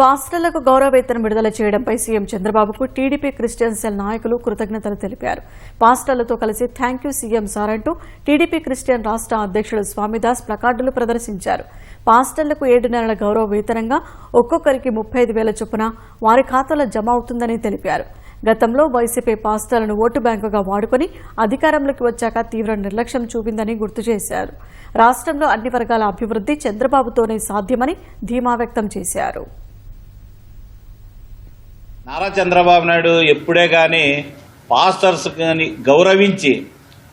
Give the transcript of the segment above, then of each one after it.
పాస్టర్లకు గౌరవ వేతనం విడుదల చేయడంపై సీఎం చంద్రబాబుకు టీడీపీ క్రిస్టియన్ సెల్ నాయకులు కృతజ్ఞతలు తెలిపారు. పాస్టర్లతో కలిసి థ్యాంక్ యూ సీఎం సార్ అంటూ టీడీపీ క్రిస్టియన్ రాష్ట్ర అధ్యక్షుడు స్వామిదాస్ ప్లకార్డులు ప్రదర్శించారు. పాస్టర్లకు ఏడు నెలల గౌరవ వేతనంగా ఒక్కొక్కరికి ముప్పై ఐదు వేల చొప్పున వారి ఖాతాలో జమ అవుతుందని తెలిపారు. గతంలో వైసీపీ పాస్టర్లను ఓటు బ్యాంకుగా వాడుకొని అధికారంలోకి వచ్చాక తీవ్ర నిర్లక్ష్యం చూపిందని గుర్తు చేశారు. రాష్ట్రంలో అన్ని వర్గాల అభివృద్ధి చంద్రబాబుతోనే సాధ్యమని ధీమా వ్యక్తం చేశారు. నారా చంద్రబాబు నాయుడు ఎప్పుడే కానీ పాస్టర్స్ కానీ గౌరవించి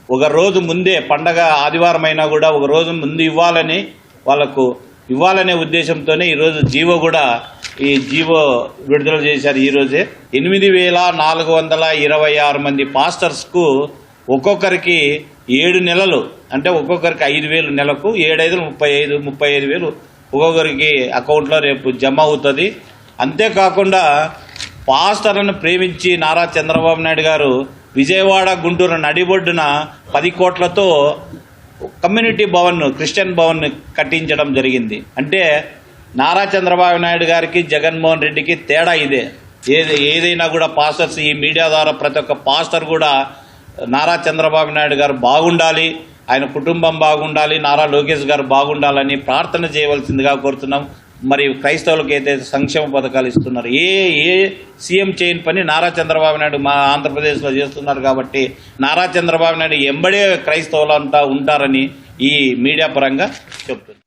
ఒక రోజు ముందే పండగ ఆదివారం అయినా కూడా ఒక రోజు ముందు ఇవ్వాలని వాళ్ళకు ఇవ్వాలనే ఉద్దేశంతోనే ఈరోజు జీవో కూడా ఈ జీవో విడుదల చేశారు. ఈరోజే ఎనిమిది వేల నాలుగు వందల ఇరవై ఆరు మంది పాస్టర్స్కు ఒక్కొక్కరికి ఏడు నెలలు అంటే ఒక్కొక్కరికి ఐదు వేలు నెలకు ఏడైదు ముప్పై ఐదు ముప్పై ఐదు వేలు ఒక్కొక్కరికి అకౌంట్లో రేపు జమ అవుతుంది. అంతేకాకుండా పాస్టర్లను ప్రేమించి నారా చంద్రబాబు నాయుడు గారు విజయవాడ గుంటూరు నడిబొడ్డున పది కోట్లతో కమ్యూనిటీ భవన్ క్రిస్టియన్ భవన్ కట్టించడం జరిగింది. అంటే నారా చంద్రబాబు నాయుడు గారికి జగన్మోహన్ రెడ్డికి తేడా ఇదే. ఏది ఏదైనా కూడా పాస్టర్స్ ఈ మీడియా ద్వారా ప్రతి ఒక్క పాస్టర్ కూడా నారా చంద్రబాబు నాయుడు గారు బాగుండాలి ఆయన కుటుంబం బాగుండాలి నారా లోకేష్ గారు బాగుండాలని ప్రార్థన చేయవలసిందిగా కోరుతున్నాం. మరి క్రైస్తవులకు అయితే సంక్షేమ పథకాలు ఇస్తున్నారు ఏ ఏ సీఎం చేయని పని నారా చంద్రబాబు నాయుడు మా ఆంధ్రప్రదేశ్లో చేస్తున్నారు కాబట్టి నారా చంద్రబాబు నాయుడు ఎంబడే క్రైస్తవులు అంతా ఉంటారని ఈ మీడియా పరంగా చెప్తుంది.